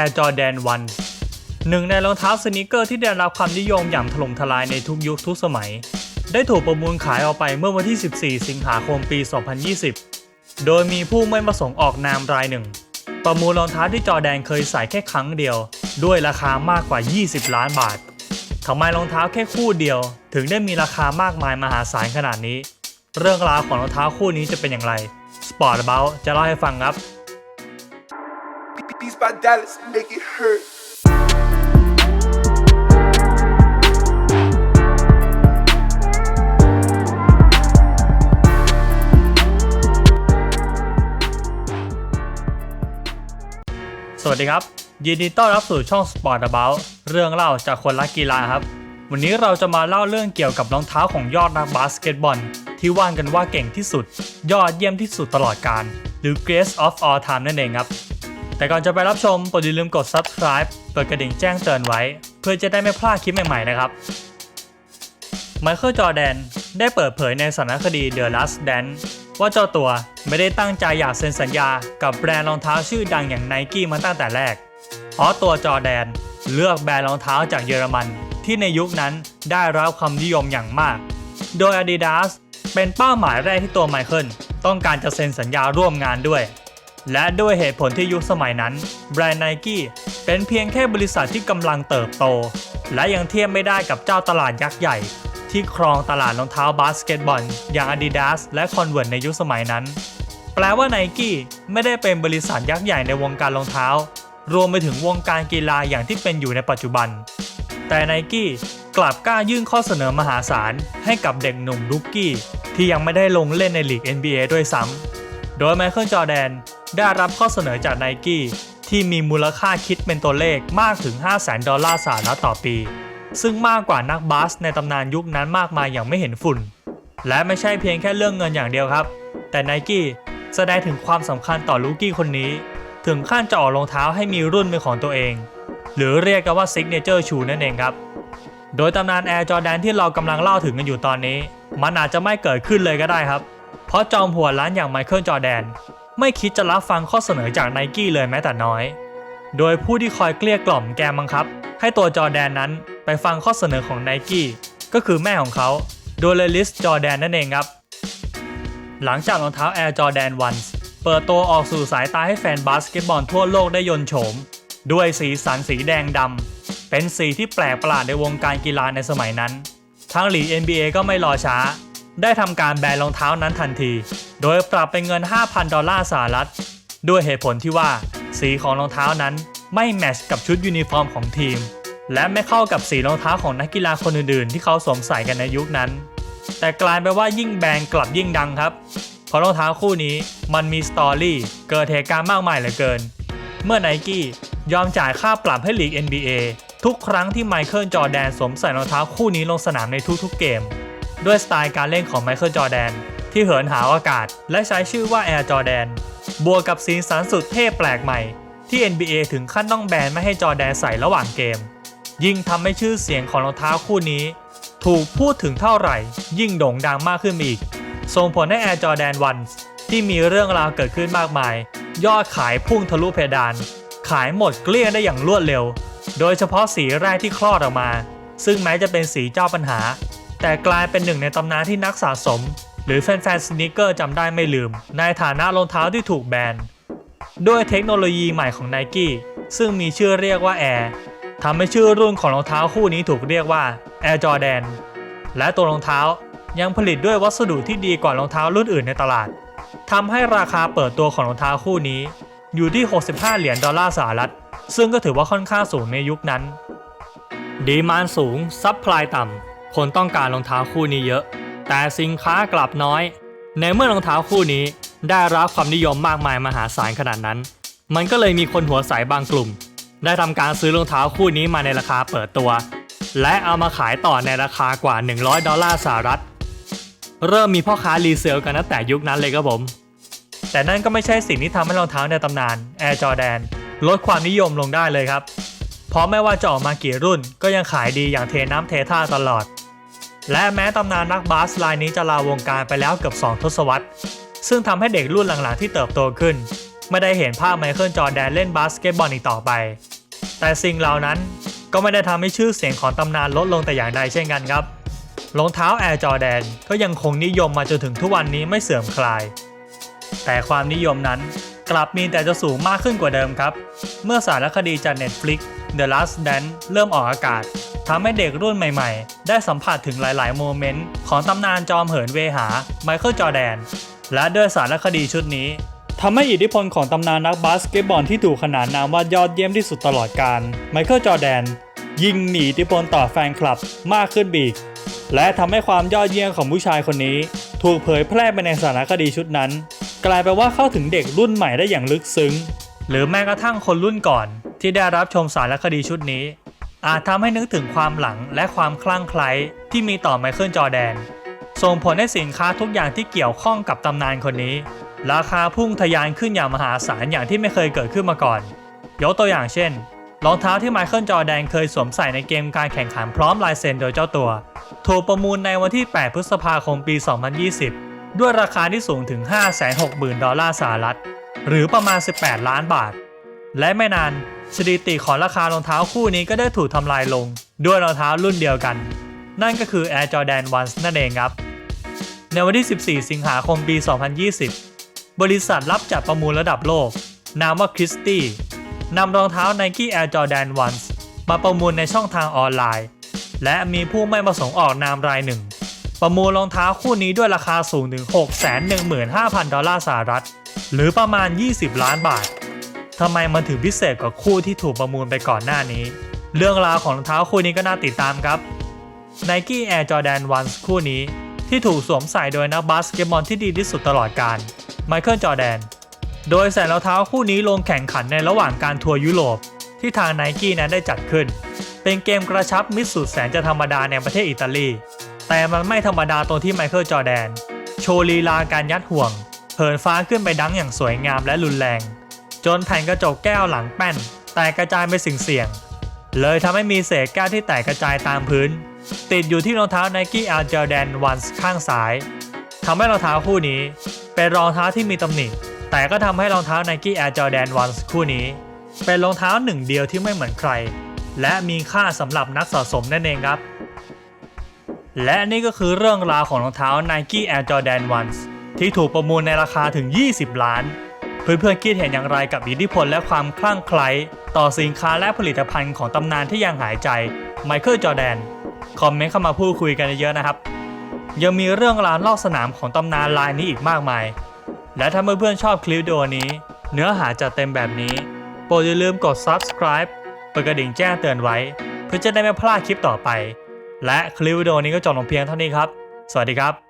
Air Jordan 1 หนึ่งในรองเท้าสนิเกอร์ที่ได้รับความนิยมอย่างถล่มทลายในทุกยุคทุกสมัย ได้ถูกประมูลขายออกไปเมื่อวันที่ 14 สิงหาคมปี 2020 โดยมีผู้ไม่ประสงค์ออกนามรายหนึ่ง ประมูลรองเท้าที่จอแดนเคยใส่แค่ครั้งเดียว ด้วยราคามากกว่า 20 ล้านบาททำไมรองเท้าแค่คู่เดียว ถึงได้มีราคามากมายมหาศาลขนาดนี้ เรื่องราวของรองเท้าคู่นี้จะเป็นอย่างไร Sport About จะเล่าให้ฟังครับ Beats by Dallas, make it hurt. สวัสดีครับ ยินดีต้อนรับสู่ช่อง Sport About เรื่องเล่าจากคนรักกีฬาครับ วันนี้เราจะมาเล่าเรื่องเกี่ยวกับรองเท้าของยอดนักบาสเกตบอล ที่ว่านกันว่าเก่งที่สุด ยอดเยี่ยมที่สุดตลอดการหรือ Greatest of All Time นั่นเองครับ แต่ก่อนจะไปรับชมโปรดอย่าลืมกด subscribe เปิดกระดิ่งแจ้งเตือนไว้ เพื่อจะได้ไม่พลาดคลิปใหม่ๆนะครับไมเคิลจอแดนได้เปิดเผยในสารคดี The Last Dance ว่าเจ้าตัวไม่ได้ตั้งใจอยากเซ็นสัญญากับแบรนด์รองเท้าชื่อดังอย่างไนกี้มาตั้งแต่แรกเพราะตัวจอแดนเลือกแบรนด์รองเท้าจากเยอรมัน ที่ในยุคนั้นได้รับความนิยมอย่างมาก โดย Adidas เป็นเป้าหมายแรกที่ตัวไมเคิลต้องการจะเซ็นสัญญาร่วมงานด้วย และด้วยเหตุผลที่ยุคสมัยนั้น แบรนด์ไนกี้เป็นเพียงแค่บริษัทที่กำลังเติบโต และยังเทียบไม่ได้กับเจ้าตลาดยักษ์ใหญ่ ที่ครองตลาดรองเท้าบาสเกตบอล อย่าง Adidas และ Converse ในยุคสมัยนั้น แปลว่าไนกี้ไม่ได้เป็นบริษัทยักษ์ใหญ่ในวงการรองเท้า รวมไปถึงวงการกีฬาอย่างที่เป็นอยู่ในปัจจุบัน แต่ไนกี้กลับกล้ายื่นข้อเสนอมหาศาลให้กับเด็กหนุ่มลูกกี้ที่ยังไม่ได้ลงเล่นในลีก NBA ด้วยซ้ำโดยไมเคิลจอร์แดน ได้รับข้อเสนอจากไนกี้ที่มีมูลค่าคิดเป็นตัวเลขมากถึง 5 0 0แสนดอลลาร์สหรัฐต่อปี ซึ่งมากกว่านักบาสในตำนานยุคนั้นมากมายอย่างไม่เห็นฝุ่น และไม่ใช่เพียงแค่เรื่องเงินอย่างเดียวครับ แต่ไนกี้แสดงถึงความสำคัญต่อลูกี้คนนี้ ถึงขั้นจะออกรองเท้าให้มีรุ่นเป็นของตัวเอง หรือเรียกกันว่า Signature Shoe นั่นเองครับ โดยตำนาน Air Jordan ที่เรากำลังเล่าถึงกันอยู่ตอนนี้ มันอาจจะไม่เกิดขึ้นเลยก็ได้ครับ เพราะจอมหัวล้านอย่างไมเคิลจอแดน ไม่คิดจะรับฟังข้อเสนอจากไนกี้เลยแม้แต่น้อย โดยผู้ที่คอยเกลี้ยกล่อมแกมบังคับ ให้ตัวจอร์แดนนั้นไปฟังข้อเสนอของไนกี้ก็คือแม่ของเขาโดเลลิสจอร์แดนนั่นเองครับ หลังจากรองเท้า Air Jordan 1เปิดตัวออกสู่สายตาให้แฟนบาสเกตบอลทั่วโลกได้ยนโฉม ด้วยสีสันสีแดงดำเป็นสีที่แปลกประหลาดในวงการกีฬาในสมัยนั้น ทั้งหลี NBA ก็ไม่รอช้า ได้ทำการแบนรองเท้านั้นทันที โดยปรับเป็นเงิน 5,000 ดอลลาร์สหรัฐ ด้วยเหตุผลที่ว่า สีของรองเท้านั้นไม่แมทช์กับชุดยูนิฟอร์มของทีม และไม่เข้ากับสีรองเท้าของนักกีฬาคนอื่นๆ ที่เขาสวมใส่กันในยุคนั้น แต่กลายเป็นว่ายิ่งแบนกลับยิ่งดังครับ เพราะรองเท้าคู่นี้มันมีสตอรี่เกิดเหตุการณ์มากมายเหลือเกิน เมื่อไนกี้ยอมจ่ายค่าปรับให้ลีก NBA ทุกครั้งที่ไมเคิลจอแดนสวมใส่รองเท้าคู่นี้ลงสนามในทุกๆเกม ด้วยสไตล์การเล่นของไมเคิลจอแดนที่เหินหาอากาศ และใช้ชื่อว่า Air Jordan บวกกับสีสันสุดเท่แปลกใหม่ ที่ NBA ถึงขั้นต้องแบนไม่ให้จอแดนใส่ระหว่างเกม ยิ่งทำให้ชื่อเสียงของรองเท้าคู่นี้ ถูกพูดถึงเท่าไหร่ ยิ่งโด่งดังมากขึ้นอีก ส่งผลให้ Air Jordan 1ที่มีเรื่องราวเกิดขึ้นมากมาย ยอดขายพุ่งทะลุเพดาน ขายหมดเกลี้ยงได้อย่างรวดเร็ว โดยเฉพาะสีแรกที่คลอดออกมา ซึ่งแม้จะเป็นสีเจ้าปัญหา แต่กลายเป็นหนึ่งในตำนานที่นักสะสม หรือแฟนๆสนิเกอร์จำได้ไม่ลืม ในฐานะรองเท้าที่ถูกแบนด้วยเทคโนโลยีใหม่ของ n i กี้ซึ่งมีชื่อเรียกว่า Air ทำให้ชื่อรุ่นของรองเท้าคู่นี้ถูกเรียกว่า Air Jordan และตัวรองเท้ายังผลิตด้วยวัสดุที่ดีกว่ารองเท้ารุ่นอื่นในตลาดทำให้ราคาเปิดตัวของรองเท้าคู่นี้ อยู่ที่ 65 เหรียญดอลลาร์สหรัฐ ซึ่งก็ถือว่าค่อนข้างสูงในยุคนั้น ดีมานสูงซับพลายต่ำ คนต้องการรองเท้าคู่นี้เยอะ แต่สินค้ากลับน้อย ในเมื่อรองเท้าคู่นี้ได้รับความนิยมมากมายมหาศาลขนาดนั้น มันก็เลยมีคนหัวใสบางกลุ่ม ได้ทำการซื้อรองเท้าคู่นี้มาในราคาเปิดตัว และเอามาขายต่อในราคากว่า 100 ดอลลาร์สหรัฐ เริ่มมีพ่อค้ารีเซลกันตั้งแต่ยุคนั้นเลยครับผม แต่นั่นก็ไม่ใช่สิ่งที่ทำให้รองเท้าในตำนาน Air Jordan ลดความนิยมลงได้เลยครับ เพราะไม่ว่าจะออกมากี่รุ่นก็ยังขายดีอย่างเทน้ำเทท่าตลอด และแม้ตำนานนักบาสรายนี้จะลาวงการไปแล้วเกือบ2 ทศวรรษ ซึ่งทำให้เด็กรุ่นหลังๆที่เติบโตขึ้น ไม่ได้เห็นภาพไมเคิลจอแดนเล่นบาสเกตบอลอีกต่อไป แต่สิ่งเหล่านั้นก็ไม่ได้ทำให้ชื่อเสียงของตำนานลดลงแต่อย่างใดเช่นกันครับรองเท้าแอร์จอแดนก็ยังคงนิยมมาจนถึงทุกวันนี้ไม่เสื่อมคลาย แต่ความนิยมนั้นกลับมีแต่จะสูงมากขึ้นกว่าเดิมครับ เมื่อสารคดีจาก Netflix The Last Dance เริ่มออกอากาศ ทำให้เด็กรุ่นใหม่ๆ ได้สัมผัสถึงหลายๆ โมเมนต์ของตำนานจอมเหินเวหา ไมเคิลจอแดน และด้วยสารคดีชุดนี้ทำให้อิทธิพลของตำนานนักบาสเกตบอลที่ถูกขนานนามว่ายอดเยี่ยมที่สุดตลอดกาลไมเคิลจอแดน ยิ่งหนีอิทธิพลต่อแฟนคลับมากขึ้นบีก และทำให้ความยอดเยี่ยมของผู้ชายคนนี้ ถูกเผยแพร่ไปในสารคดีชุดนั้น กลายเป็นว่าเข้าถึงเด็กรุ่นใหม่ได้อย่างลึกซึ้ง หรือแม้กระทั่งคนรุ่นก่อนที่ได้รับชมสารคดีชุดนี้ อาจทำให้นึกถึงความหลังและความคลั่งไคล้ที่มีต่อไมเคิลจอแดน ส่งผลให้สินค้าทุกอย่างที่เกี่ยวข้องกับตำนานคนนี้ ราคาพุ่งทะยานขึ้นอย่างมหาศาลอย่างที่ไม่เคยเกิดขึ้นมาก่อน ยกตัวอย่างเช่น รองเท้าที่ไมเคิลจอแดนเคยสวมใส่ในเกมการแข่งขันพร้อมลายเซ็นโดยเจ้าตัว ถูกประมูลในวันที่ 8 พฤษภาคมปี 2020 ด้วยราคาที่สูงถึง 560,000 ดอลลาร์สหรัฐ หรือประมาณ 18 ล้านบาท และไม่นาน สถิติของราคารองเท้าคู่นี้ก็ได้ถูกทำลายลง ด้วยรองเท้ารุ่นเดียวกัน นั่นก็คือ Air Jordan 1 นั่นเองครับ ในวันที่ 14 สิงหาคมปี 2020 บริษัทรับจัดประมูลระดับโลก นามว่าคริสตี้นำรองเท้า Nike Air Jordan 1 มาประมูลในช่องทางออนไลน์ และมีผู้ไม่ประสงค์ออกนามรายหนึ่ง ประมูลรองเท้าคู่นี้ด้วยราคาสูงถึง 615,000 ดอลลาร์สหรัฐ หรือประมาณ 20 ล้านบาท ทำไมมันถึงพิเศษกว่าคู่ที่ถูกประมูลไปก่อนหน้านี้ เรื่องราวของรองเท้าคู่นี้ก็น่าติดตามครับ Nike Air Jordan 1 คู่นี้ ที่ถูกสวมใส่โดยนักบาสเกตบอลที่ดีที่สุดตลอดกาลไมเคิลจอแดนโดยใส่รองเท้าคู่นี้ลงแข่งขันในระหว่างการทัวร์ยุโรปที่ทาง Nike นั้นได้จัดขึ้น เป็นเกมกระชับมิตรสุดแสนจะธรรมดาในประเทศอิตาลี แต่มันไม่ธรรมดาตรงที่ไมเคิลจอแดน โชว์ลีลาการยัดห่วง เหินฟ้าขึ้นไปดังอย่างสวยงามและรุนแรง จนแผ่นกระจกแก้วหลังแป้น แตกกระจายไปสิ่งเสี่ยง เลยทำให้มีเศษแก้วที่แตกกระจายตามพื้น ติดอยู่ที่รองเท้า Nike Air Jordan 1ข้างซ้ายทำให้รองเท้าคู่นี้ เป็นรองเท้าที่มีตำหนิ แต่ก็ทำให้รองเท้า Nike Air Jordan 1คู่นี้ เป็นรองเท้าหนึ่งเดียวที่ไม่เหมือนใคร และมีค่าสำหรับนักสะสมนั่นเองครับ และนี่ก็คือเรื่องราวของรองเท้า Nike Air Jordan 1ที่ถูกประมูลในราคาถึง 20 ล้าน เพื่อนๆคิดเห็นอย่างไรกับอิทธิพลและความคลั่งไคล้ต่อสินค้าและผลิตภัณฑ์ของตำนานที่ยังหายใจไมเคิลจอแดนคอมเมนต์เข้ามาพูดคุยกันเยอะๆนะครับ ยังมีเรื่องราวลอกสนามของตำนานลายนี้อีกมากมาย และถ้าเพื่อนๆชอบคลิปวิดีโอนี้ เนื้อหาจัดเต็มแบบนี้ โปรดอย่าลืมกด subscribe เปิดกระดิ่งแจ้งเตือนไว้ เพื่อจะได้ไม่พลาดคลิปต่อไป และคลิปวิดีโอนี้ก็จบลงเพียงเท่านี้ครับ สวัสดีครับ